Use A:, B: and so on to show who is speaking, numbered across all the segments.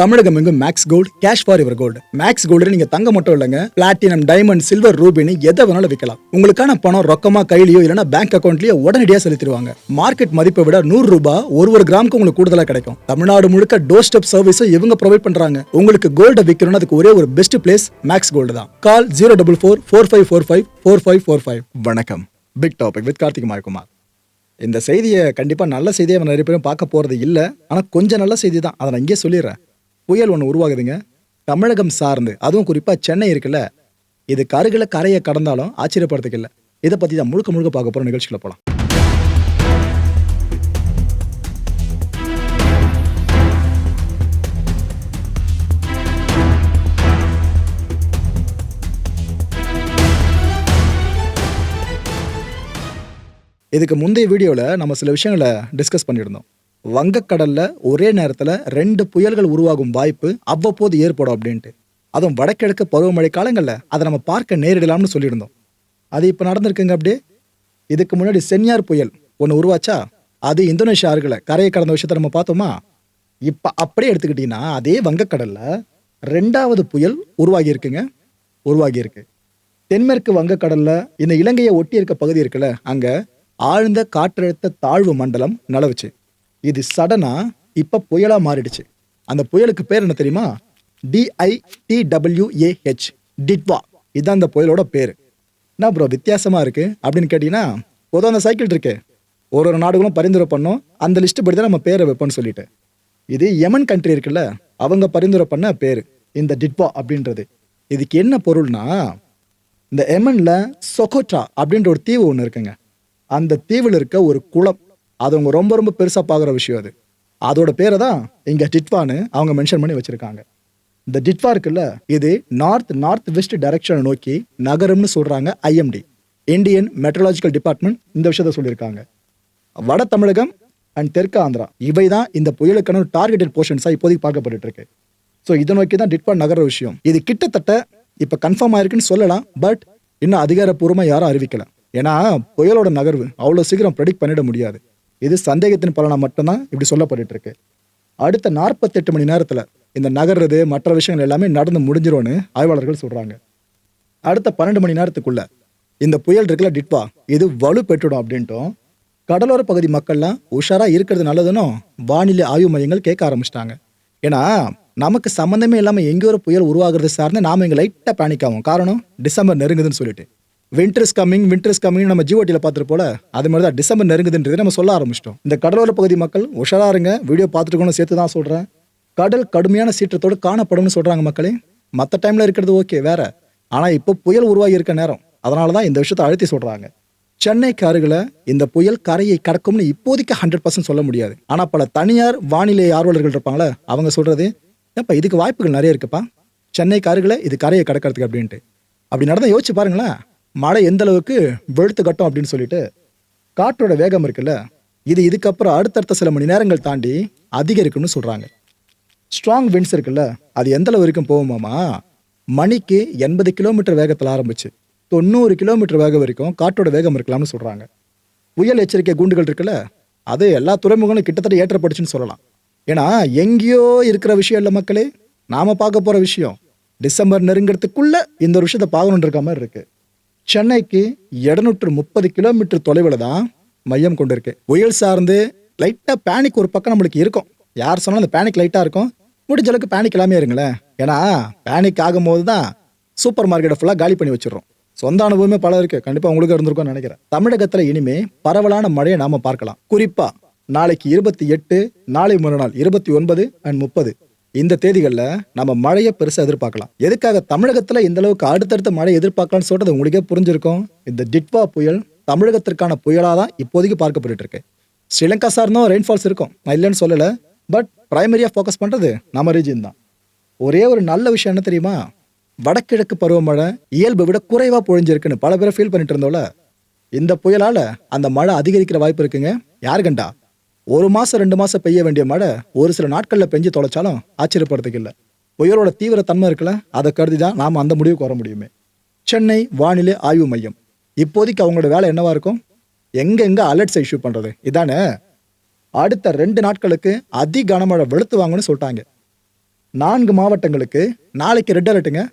A: தமிழகம் எங்கும் Max Gold cash for your gold Max Gold நீங்க தங்க மட்டும் இல்லைங்க. பிளாட்டினம் டைமண்ட் சில்வர் ரூபினி எதை வேணாலும் விற்கலாம் உங்களுக்கான பணம் ரொக்கமா கையிலயோ இல்லைன்னா பேங்க் அக்கௌண்ட்லயோ உடனடியாக செலுத்திடுவாங்க. மார்க்கெட் மதிப்பை விட நூறு ரூபாய் ஒரு ஒரு கிராமுக்கு உங்களுக்கு கூடுதலா கிடைக்கும். தமிழ்நாடு முழுக்க டோர் ஸ்டெப் சர்வீஸும் இவங்க ப்ரொவைட் பண்றாங்க. உங்களுக்கு கோல்ட விற்கணும்னு அதுக்கு ஒரே ஒரு பெஸ்ட் பிளேஸ் மேக்ஸ் கோல்டு தான். Call zero double four four five four five four five four five வணக்கம். Big Topic with Karthik Mayakumar. இந்த செய்தியை கண்டிப்பாக நல்ல செய்தியை நிறைய பேரும் பார்க்க போகிறது இல்லை. ஆனால் கொஞ்சம் நல்ல செய்தி தான். அதை நான் இங்கே சொல்லிடுறேன். புயல் ஒன்று உருவாகுதுங்க. தமிழகம் சார்ந்து. அதுவும் குறிப்பாக சென்னை இருக்குல்ல. இது கருகில் கரையை கடந்தாலும் ஆச்சரியப்படுறதுக்கு இல்லை. இதை பற்றி தான் முழுக்க முழுக்க பார்க்க போகிற நிகழ்ச்சியில் போகலாம் இதுக்கு முந்தைய வீடியோவில் நம்ம சில விஷயங்களை டிஸ்கஸ் பண்ணியிருந்தோம். வங்கக்கடல்ல ஒரே நேரத்தில் ரெண்டு புயல்கள் உருவாகும் வாய்ப்பு அவ்வப்போது ஏற்படும் அப்படின்ட்டு. அதுவும் வடகிழக்கு பருவமழை காலங்களில் அதை நம்ம பார்க்க நேரிடலாம்னு சொல்லியிருந்தோம். அது இப்போ நடந்திருக்குங்க அப்படியே. இதுக்கு முன்னாடி சென்னியார் புயல் ஒன்று உருவாச்சா? அது இந்தோனேஷியா அருகில் கரையை கடந்த விஷயத்தை நம்ம பார்த்தோமா? இப்போ அப்படியே எடுத்துக்கிட்டிங்கன்னா அதே வங்கக்கடல்ல ரெண்டாவது புயல் உருவாகி இருக்குங்க உருவாகி இருக்கு தென்மேற்கு வங்கக்கடல்ல இந்த இலங்கையை ஒட்டி இருக்க பகுதி இருக்குல்ல அங்க ஆழ்ந்த காற்றழுத்த தாழ்வு மண்டலம் நிலவுச்சு. இது சடனா இப்ப புயலா மாறிடுச்சு. அந்த புயலுக்கு பேர் என்ன தெரியுமா? டிஐடிடபிள்யூஏஹெச் டிட்வா. இதுதான் அந்த புயலோட பேர். என்ன ப்ரோ வித்தியாசமா இருக்கு? அப்படின்னு கேட்டீங்கன்னா பொதுவாக அந்த சைக்கிள் இருக்கு. ஒரு ஒரு நாடுகளும் பரிந்துரை பண்ணோம். அந்த லிஸ்ட் படி தான் நம்ம பேரை வைப்போம்னு சொல்லிட்டு. இது யமன் கண்ட்ரி இருக்குல்ல அவங்க பரிந்துரை பண்ண பேர். இந்த டிட்வா அப்படின்றது. இதுக்கு என்ன பொருள்னா இந்த எமனில் சொகோட்ரா அப்படின்ற ஒரு தீவு ஒன்று இருக்குங்க. அந்த தீவில் இருக்க ஒரு குளம் அது அவங்க ரொம்ப ரொம்ப பெருசாக பார்க்குற விஷயம் அது. அதோட பேரை தான் இங்கே டிட்வான்னு அவங்க மென்ஷன் பண்ணி வச்சுருக்காங்க. இந்த டிட்வா இருக்குல்ல இது நார்த் நார்த் வெஸ்ட் டைரக்ஷனை நோக்கி நகரம்னு சொல்கிறாங்க ஐஎம்டி இந்தியன் மெட்ரலாஜிக்கல் டிபார்ட்மெண்ட் இந்த விஷயத்த சொல்லியிருக்காங்க. வட தமிழகம் அண்ட் தெற்கு ஆந்திரா இவை தான் இந்த புயலுக்கான டார்கெட்டட் போர்ஷன்ஸாக இப்போதைக்கு பார்க்கப்பட்டு இருக்கு. ஸோ இதை நோக்கி தான் டிட்வா நகர விஷயம். இது கிட்டத்தட்ட இப்போ கன்ஃபார்ம் ஆயிருக்குன்னு சொல்லலாம் பட் இன்னும் அதிகாரப்பூர்வமாக யாரும் அறிவிக்கல. ஏன்னா புயலோட நகர்வு அவ்வளோ சீக்கிரம் ப்ரெடிக்ட் பண்ணிட முடியாது. இது சந்தேகத்தின் பலனா மட்டும்தான் இப்படி சொல்லப்பட்டு இருக்கு. அடுத்த நாற்பத்தெட்டு மணி நேரத்தில் இந்த நகர்றது மற்ற விஷயங்கள் எல்லாமே நடந்து முடிஞ்சிரும்னு ஆய்வாளர்கள் சொல்கிறாங்க அடுத்த பன்னெண்டு மணி நேரத்துக்குள்ள இந்த புயல் இருக்குல்ல டிட்வா இது வலு பெற்றுடும் அப்படின்ட்டும் கடலோர பகுதி மக்கள்லாம் உஷாராக இருக்கிறது நல்லதுன்னு வானிலை ஆய்வு மையங்கள் கேட்க ஆரம்பிச்சிட்டாங்க. ஏன்னா நமக்கு சம்மந்தமே இல்லாமல் எங்கேயோ ஒரு புயல் உருவாகிறது சார்ந்து நாம இங்கே லைட்டாக பேனிக் ஆகும் காரணம் டிசம்பர் நெருங்குதுன்னு சொல்லிட்டு. வின்டர்ஸ் கம்மிங் வின்டர்ஸ் கம்மிங் நம்ம ஜிஓட்டியில் பார்த்துட்டு போல அது மாதிரி தான் டிசம்பர் நெருங்குதுன்றது நம்ம சொல்ல ஆரம்பிச்சிட்டோம். இந்த கடலோர பகுதி மக்கள் உஷாரா இருங்க வீடியோ பார்த்துருக்கணும் சேர்த்து தான் சொல்கிறேன் கடல் கடுமையான சீற்றத்தோடு காணப்படும்னு சொல்கிறாங்க மக்களே. மற்ற டைமில் இருக்கிறது ஓகே வேற. ஆனால் இப்போ புயல் உருவாகி இருக்க நேரம். அதனால தான் இந்த விஷயத்தை அழுத்தி சொல்கிறாங்க சென்னைக்கு அருகில் இந்த புயல் கரையை கடக்கும்னு இப்போதைக்கு ஹண்ட்ரட் பர்சன்ட் சொல்ல முடியாது. ஆனால் பல தனியார் வானிலை ஆர்வலர்கள் இருப்பாங்களே அவங்க சொல்கிறது ஏப்பா இதுக்கு வாய்ப்புகள் நிறைய இருக்குப்பா. சென்னைக்கு அருகில் இது கரையை கடக்கிறதுக்கு அப்படின்ட்டு. அப்படி நடந்தால் யோசிச்சு பாருங்களேன். மழை எந்த அளவுக்கு வெளுத்து கட்டும் அப்படின்னு சொல்லிட்டு காற்றோட வேகம் இருக்குல்ல இது இதுக்கப்புறம் அடுத்தடுத்த சில மணி நேரங்கள் தாண்டி அதிகரிக்கும்னு சொல்கிறாங்க ஸ்ட்ராங் விண்ட்ஸ் இருக்குல்ல அது எந்த அளவு வரைக்கும் போகுமாமா? மணிக்கு எண்பது கிலோமீட்டர் வேகத்தில் ஆரம்பிச்சு தொண்ணூறு கிலோமீட்டர் வேகம் வரைக்கும் காற்றோட வேகம் இருக்கலாம்னு சொல்கிறாங்க புயல் எச்சரிக்கை கூண்டுகள் இருக்குல்ல அது எல்லா துறைமுகங்களும் கிட்டத்தட்ட ஏற்றப்பட்டுச்சுன்னு சொல்லலாம். ஏன்னா எங்கேயோ இருக்கிற விஷயம் இல்லை மக்களே நாம் பார்க்க போகிற விஷயம் டிசம்பர் நெருங்கிறதுக்குள்ளே இந்த ஒரு விஷயத்தை பார்க்கணுன்ற மாதிரி இருக்குது சென்னைக்கு இருநூற்று முப்பது கிலோமீட்டர் தொலைவில் தான் மையம் கொண்டிருக்கு. புயல் சார்ந்து லைட்டாக பேனிக் ஒரு பக்கம் நம்மளுக்கு இருக்கும். யார் சொன்னாலும் அந்த பேனிக் லைட்டாக இருக்கும். முடிஞ்ச அளவுக்கு பேனிக் இல்லாமே இருங்களேன். ஏன்னா பேனிக் ஆகும்போது தான் சூப்பர் மார்க்கெட்டை ஃபுல்லாக காலி பண்ணி வச்சிடுறோம். சொந்த அனுபவமே பல இருக்கு. கண்டிப்பாக உங்களுக்கு இருந்திருக்கும்னு நினைக்கிறேன். தமிழகத்தில் இனிமே பரவலான மழையை நாம பார்க்கலாம். குறிப்பா நாளைக்கு இருபத்தி எட்டு நாளை மறுநாள் இருபத்தி ஒன்பது அண்ட் முப்பது. இந்த தேதிகளில் நம்ம மழையை பெருசாக எதிர்பார்க்கலாம். எதுக்காக தமிழகத்தில் இந்த அளவுக்கு அடுத்தடுத்த மழை எதிர்பார்க்கலாம்னு சொல்றது உங்களுக்கே புரிஞ்சிருக்கும். இந்த டிட்வா புயல் தமிழகத்திற்கான புயலாக தான் இப்போதைக்கு பார்க்கப்பட்டு இருக்கு ஸ்ரீலங்கா சார்ந்தும் ரெயின்ஃபால்ஸ் இருக்கும். நான் இல்லைன்னு சொல்லலை. பட் பிரைமரியாக ஃபோக்கஸ் பண்ணுறது நம்ம ரீஜன் தான். ஒரே ஒரு நல்ல விஷயம் என்ன தெரியுமா? வடகிழக்கு பருவமழை இயல்பை விட குறைவாக பொழிஞ்சிருக்குன்னு பல பேரை ஃபீல் பண்ணிட்டு இருந்தோம்ல. இந்த புயலால் அந்த மழை அதிகரிக்கிற வாய்ப்பு இருக்குங்க. யார் கண்டா? ஒரு மாதம் ரெண்டு மாதம் பெய்ய வேண்டிய மழை ஒரு சில நாட்களில் பெஞ்சு தொலைச்சாலும் ஆச்சரியப்படுறதுக்கு இல்லை. புயலோட தீவிர தன்மை இருக்குல்ல அதை கருதி தான் நாம் அந்த முடிவுக்கு வர முடியுமே. சென்னை வானிலை ஆய்வு மையம். இப்போதைக்கு அவங்களோட வேலை என்னவா இருக்கும்? எங்கெங்க அலர்ட்ஸ் இஷ்யூ பண்ணுறது இதானே அடுத்த ரெண்டு நாட்களுக்கு அதி கனமழை வெளுத்து வாங்கன்னு சொல்லிட்டாங்க. நான்கு மாவட்டங்களுக்கு நாளைக்கு ரெட் அலர்ட்டுங்க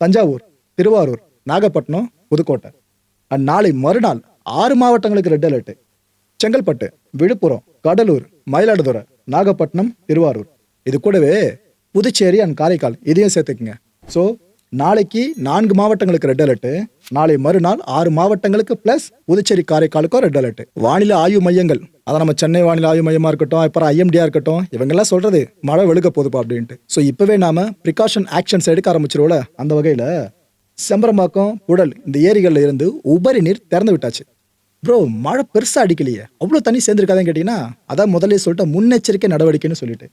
A: தஞ்சாவூர் திருவாரூர் நாகப்பட்டினம் புதுக்கோட்டை. அண்ட் நாளை மறுநாள் ஆறு மாவட்டங்களுக்கு ரெட் அலர்ட்டு செங்கல்பட்டு விழுப்புரம் கடலூர் மயிலாடுதுறை நாகப்பட்டினம் திருவாரூர். இது கூடவே புதுச்சேரி அண்ட் காரைக்கால் இதையும் சேர்த்துக்குங்க. ஸோ நாளைக்கு நான்கு மாவட்டங்களுக்கு ரெட் அலர்ட்டு நாளை மறுநாள் ஆறு மாவட்டங்களுக்கு பிளஸ் புதுச்சேரி காரைக்காலுக்கும் ரெட் அலர்ட் வானிலை ஆய்வு மையங்கள். அதான் நம்ம சென்னை வானிலை ஆய்வு மையமாக இருக்கட்டும் அப்புறம் ஐஎம்டியா இருக்கட்டும் இவங்கெல்லாம் சொல்றது மழை வெளுக்க போகுதுப்பா அப்படின்ட்டு. ஸோ இப்போவே நாம ப்ரிகாஷன் ஆக்ஷன்ஸ் எடுக்க ஆரம்பிச்சிருவோம்ல அந்த வகையில் செம்பரம்பாக்கம் உடல் இந்த ஏரிகளில் இருந்து உபரி நீர் திறந்து விட்டாச்சு. ப்ரோ மழை பெருசாக அடிக்கலையே. அவ்வளோ தண்ணி சேர்ந்துருக்காதேன்னு கேட்டிங்கன்னா அதான் முதல்ல சொல்லிட்டு முன்னெச்சரிக்கை நடவடிக்கைன்னு சொல்லிட்டு.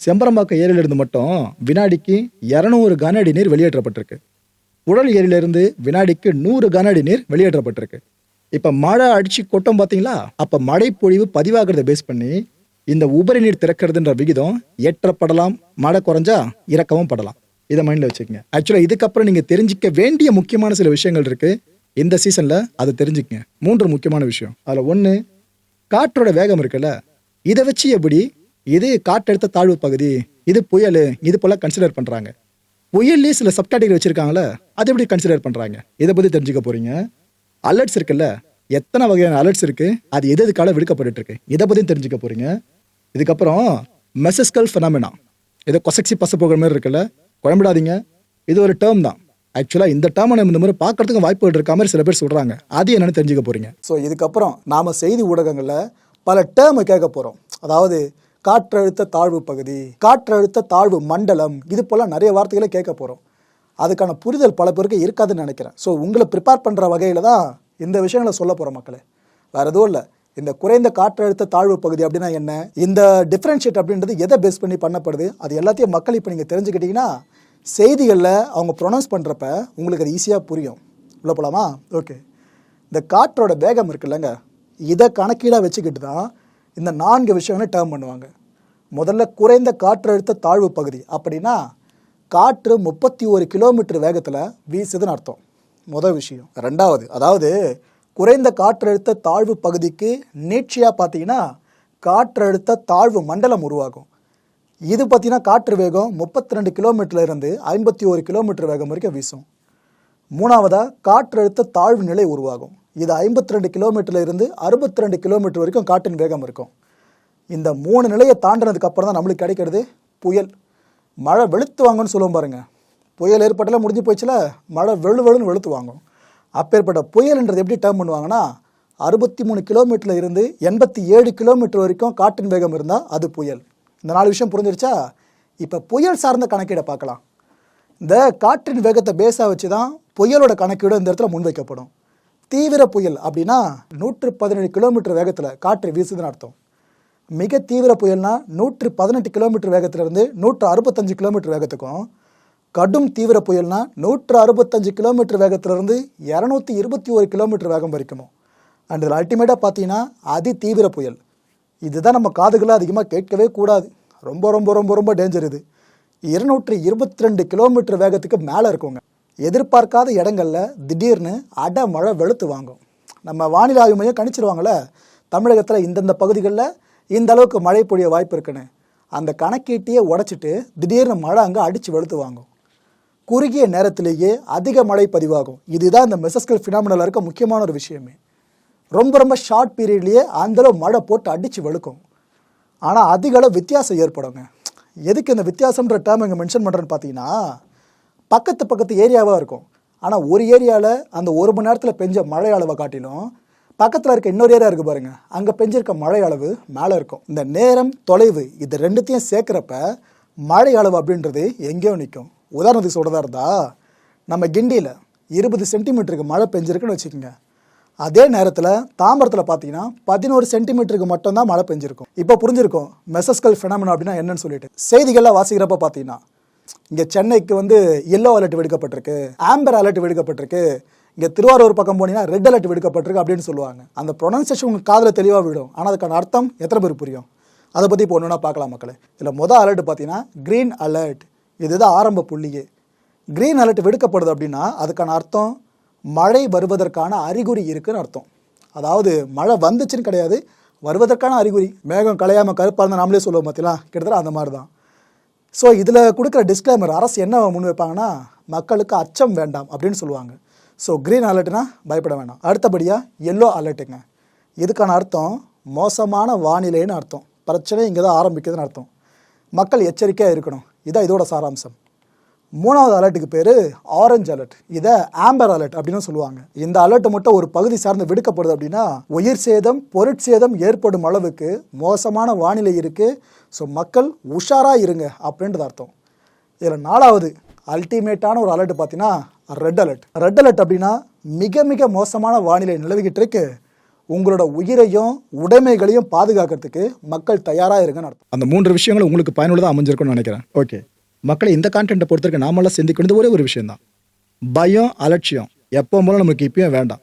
A: செம்பரம்பாக்கம் ஏரியிலிருந்து மட்டும் வினாடிக்கு இரநூறு கன அடி நீர் வெளியேற்றப்பட்டிருக்கு. உடல் ஏரியிலிருந்து வினாடிக்கு நூறு கன அடி நீர் வெளியேற்றப்பட்டிருக்கு. இப்போ மழை அடிச்சு கொட்டம் பார்த்தீங்களா அப்போ மழைப்பொழிவு பதிவாகிறத பேஸ் பண்ணி இந்த உபரி நீர் திறக்கிறதுன்ற விகிதம் ஏற்றப்படலாம் மழை குறைஞ்சா இறக்கவும் படலாம். இதை மைண்டில் வச்சுக்கோங்க. ஆக்சுவலாக இதுக்கப்புறம் நீங்கள் தெரிஞ்சிக்க வேண்டிய முக்கியமான சில விஷயங்கள் இருக்குது இந்த சீசனில் அதை தெரிஞ்சுக்கங்க. மூன்று முக்கியமான விஷயம். அதில் ஒன்று காற்றோட வேகம் இருக்குல்ல? இதை வச்சு எப்படி? இது காற்றெடுத்த தாழ்வு பகுதி இது புயல் இது போல கன்சிடர் பண்ணுறாங்க புயல்லே சில சப்கேட்டகரி வச்சுருக்காங்களே அதை எப்படி கன்சிடர் பண்ணுறாங்க இதை பற்றி தெரிஞ்சுக்க போறீங்க. அலர்ட்ஸ் இருக்குல்ல? எத்தனை வகையான அலர்ட்ஸ் இருக்கு? அது எது எதுக்கால விடுக்கப்பட்டு இருக்கு இதை பற்றியும் தெரிஞ்சுக்க போறீங்க. இதுக்கப்புறம் மெசஸ்கல் ஃபெனாமினா ஏதோ கொசக்சி பச போகிற மாதிரி இருக்குல்ல? குழம்பிடாதீங்க. இது ஒரு டேர்ம் தான். ஆக்சுவலாக இந்த டேர்மை நம்ம இந்த மாதிரி பார்க்கறதுக்கு வாய்ப்புகள் இருக்க மாதிரி சில பேர் சொல்கிறாங்க அது என்னன்னு தெரிஞ்சுக்க போறீங்க. ஸோ இதுக்கப்புறம் நாம் செய்தி ஊடகங்களில் பல டேர்மை கேட்க போகிறோம் அதாவது காற்றழுத்த தாழ்வு பகுதி காற்றழுத்த தாழ்வு மண்டலம் இது போல நிறைய வார்த்தைகளை கேட்க போகிறோம் அதுக்கான புரிதல் பல பேருக்கு இருக்காதுன்னு நினைக்கிறேன். ஸோ உங்களை ப்ரிப்பேர் பண்ணுற வகையில் தான் இந்த விஷயங்களை சொல்ல போகிறோம் மக்களே. வேறு எதுவும் இல்லை. இந்த குறைந்த காற்றழுத்த தாழ்வு பகுதி அப்படின்னா என்ன? இந்த டிஃப்ரென்ஷியேட் அப்படின்றது எதை பேஸ் பண்ணி பண்ணப்படுது? அது எல்லாத்தையும் மக்கள் இப்போ நீங்கள் தெரிஞ்சுக்கிட்டீங்கன்னா செய்திகளில் அவங்க ப்ரொனவுன்ஸ் பண்ணுறப்ப உங்களுக்கு அது ஈஸியாக புரியும். உள்ள போலாமா? ஓகே இந்த காற்றோட வேகம் இருக்குல்லங்க. இதை கணக்கீடாக வச்சுக்கிட்டு தான் இந்த நான்கு விஷயங்களை டேர்ம் பண்ணுவாங்க. முதல்ல குறைந்த காற்றழுத்த தாழ்வு பகுதி. அப்படின்னா காற்று முப்பத்தி ஒரு கிலோமீட்டர் வேகத்தில் வீசுதுன்னு அர்த்தம். முதல் விஷயம். ரெண்டாவது அதாவது குறைந்த காற்றழுத்த தாழ்வு பகுதிக்கு நீட்சியாக பார்த்தீங்கன்னா காற்றழுத்த தாழ்வு மண்டலம் உருவாகும். இது பார்த்தீங்கன்னா காற்று வேகம் முப்பத்தி ரெண்டு கிலோமீட்டர்ல இருந்து ஐம்பத்தி ஒரு கிலோமீட்டர் வேகம் வரைக்கும் வீசும். மூணாவதா காற்றழுத்த தாழ்வு நிலை உருவாகும். இது ஐம்பத்தி ரெண்டு கிலோமீட்டர்ல இருந்து அறுபத்தி ரெண்டு கிலோமீட்டர் வரைக்கும் காற்றின் வேகம் இருக்கும். இந்த மூணு நிலையை தாண்டினதுக்கு அப்புறம் தான் நம்மளுக்கு கிடைக்கிறது புயல். மழை வெளுத்து வாங்கும்னு சொல்லுவோம் பாருங்க. புயல் ஏற்பட்டால முடிஞ்சு போச்சுல மழை வெளு வெளுன்னு வெளுத்து வாங்கும். அப்பேற்பட்ட புயல்ன்றது எப்படி டேர்ம் பண்ணுவாங்கன்னா அறுபத்தி மூணு கிலோமீட்டர்ல இருந்து எண்பத்தி ஏழு கிலோமீட்டர் வரைக்கும் காற்றின் வேகம் இருந்தால் அது புயல். இந்த நாலு விஷயம் புரிஞ்சிருச்சா? இப்போ புயல் சார்ந்த கணக்கீடை பார்க்கலாம். இந்த காற்றின் வேகத்தை பேஸாக வச்சு தான் புயலோட கணக்கீடு இந்த இடத்துல முன்வைக்கப்படும். தீவிர புயல் அப்படின்னா நூற்று பதினேழு கிலோமீட்டர் வேகத்தில் காற்று வீசுதுன்னு அர்த்தம். மிக தீவிர புயல்னா நூற்று பதினெட்டு கிலோமீட்டர் வேகத்திலிருந்து நூற்று அறுபத்தஞ்சு கிலோமீட்டர் வேகத்துக்கும் கடும் தீவிர புயல்னா நூற்று அறுபத்தஞ்சு கிலோமீட்டர் வேகத்திலிருந்து இரநூத்தி இருபத்தி ஒரு கிலோமீட்டர் வேகம் வரைக்குமோ. அண்ட் இதில் அல்டிமேட்டாக பார்த்தீங்கன்னா அதி தீவிர புயல். இதுதான் நம்ம காதுகளை அதிகமாக கேட்கவே கூடாது. ரொம்ப ரொம்ப ரொம்ப ரொம்ப டேஞ்சர் இது. இருநூற்றி இருபத்தி ரெண்டு கிலோமீட்டர் வேகத்துக்கு மேலே இருக்குங்க. எதிர்பார்க்காத இடங்கள்ல திடீர்னு அட மழை வெளுத்து வாங்கும். நம்ம வானிலை ஆய்வு மையம் கணிச்சிருவாங்களே தமிழகத்தில் இந்தந்த பகுதிகளில் இந்த அளவுக்கு மழை பொழிய வாய்ப்பு இருக்குன்னு. அந்த கணக்கீட்டையே உடச்சிட்டு திடீர்னு மழை அங்கே அடித்து வெளுத்து வாங்கும். குறுகிய நேரத்திலேயே அதிக மழை பதிவாகும். இதுதான் இந்த மெசஸ்கல் ஃபினாமினல் இருக்க முக்கியமான ஒரு விஷயமே. ரொம்ப ரொம்ப ஷார்ட் பீரியட்லேயே அந்தளவு மழை போட்டு அடித்து வெளுக்கும். ஆனால் அதிக அளவு வித்தியாசம் ஏற்படுங்க. எதுக்கு இந்த வித்தியாசம்ன்ற டேர்ம் இங்கே மென்ஷன் பண்ணுறேன்னு பார்த்தீங்கன்னா பக்கத்து பக்கத்து ஏரியாவாக இருக்கும். ஆனால் ஒரு ஏரியாவில் அந்த ஒரு மணி நேரத்தில் பெஞ்ச மழை அளவை காட்டிலும் பக்கத்தில் இருக்க இன்னொரு ஏரியா இருக்குது பாருங்கள் அங்கே பெஞ்சிருக்க மழை அளவு மேலே இருக்கும். இந்த நேரம் தொலைவு இது ரெண்டுத்தையும் சேர்க்குறப்ப மழை அளவு அப்படின்றது எங்கேயோ நிற்கும் உதாரணத்துக்கு சொல்கிறதா இருந்தால் நம்ம கிண்டியில் இருபது சென்டிமீட்டருக்கு மழை பெஞ்சிருக்குன்னு வச்சுக்கோங்க. அதே நேரத்தில் தாம்பரத்தில் பார்த்தீங்கன்னா பதினோரு சென்டிமீட்டருக்கு மட்டும்தான் மழை பெஞ்சிருக்கும். இப்போ புரிஞ்சிருக்கும் மெசஸ்கல் ஃபெனாமினா அப்படின்னா என்னன்னு சொல்லிட்டு. செய்திகள்லாம் வாசிக்கிறப்ப பார்த்தீங்கன்னா இங்கே சென்னைக்கு வந்து எல்லோ அலர்ட் விடுக்கப்பட்டிருக்கு ஆம்பர் அலர்ட் விடுக்கப்பட்டிருக்கு இங்கே திருவாரூர் பக்கம் போனீங்கன்னா ரெட் அலர்ட் விடுக்கப்பட்டிருக்கு அப்படின்னு சொல்லுவாங்க. அந்த ப்ரொனன்சியேஷன் உங்கள் காதில் தெளிவாக விடும். ஆனால் அதுக்கான அர்த்தம் எத்தனை பேர் புரியும்? அதை பற்றி இப்போ ஒன்றுனா பார்க்கலாம் மக்களே. இதில் மொதல் அலர்ட் பார்த்தீங்கன்னா க்ரீன் அலர்ட் இதுதான் ஆரம்ப புள்ளியே. க்ரீன் அலர்ட் விடுக்கப்படுது அப்படின்னா அதுக்கான அர்த்தம் மழை வருவதற்கான அறிகுறி இருக்குன்னு அர்த்தம். அதாவது மழை வந்துச்சுன்னு கிடையாது வருவதற்கான அறிகுறி. மேகம் கலையாமல் கருப்பாக இருந்தால் நாமளே சொல்லுவோம் பார்த்தீங்களா கிட்டத்தட்ட அந்த மாதிரி தான் ஸோ இதில் கொடுக்குற டிஸ்க்ளைமர் அரசு என்ன முன் வைப்பாங்கன்னா மக்களுக்கு அச்சம் வேண்டாம் அப்படின்னு சொல்லுவாங்க. ஸோ க்ரீன் அலர்ட்னா பயப்பட வேண்டாம் அடுத்தபடியாக எல்லோ அலர்ட்டுங்க இதுக்கான அர்த்தம் மோசமான வானிலைன்னு அர்த்தம். பிரச்சனை இங்கே தான் ஆரம்பிக்குதுன்னு அர்த்தம். மக்கள் எச்சரிக்கையாக இருக்கணும். இதான் இதோட சாராம்சம். மூணாவது அலர்ட்டுக்கு பேர் ஆரஞ்சு அலர்ட் இதை ஆம்பர் அலர்ட் அப்படின்னு சொல்லுவாங்க. இந்த அலர்ட் மட்டும் ஒரு பகுதி சார்ந்து விடுக்கப்படுது அப்படின்னா உயிர் சேதம் பொருட்சேதம் ஏற்படும் அளவுக்கு மோசமான வானிலை இருக்குது ஸோ மக்கள் உஷாராக இருங்க அப்படின்றது அர்த்தம். இதில் நாலாவது அல்டிமேட்டான ஒரு அலர்ட் பார்த்தீங்கன்னா ரெட் அலர்ட் ரெட் அலர்ட் அப்படின்னா மிக மிக மோசமான வானிலை நிலவிக்கிட்டு இருக்கு. உங்களோட உயிரையும் உடைமைகளையும் பாதுகாக்கிறதுக்கு மக்கள் தயாராக இருங்கன்னு அர்த்தம். அந்த மூன்று விஷயங்கள் உங்களுக்கு பயனுள்ளதாக அமைஞ்சிருக்கும்னு நினைக்கிறேன். ஓகே மக்களை இந்த கான்டென்ட்டை பொறுத்தவரைக்கும் நாமெல்லாம் சிந்திக்கிறது ஒரே ஒரு விஷயம் தான் பயம் அலட்சியம். எப்போ போல நமக்கு இப்பயும் வேண்டாம்.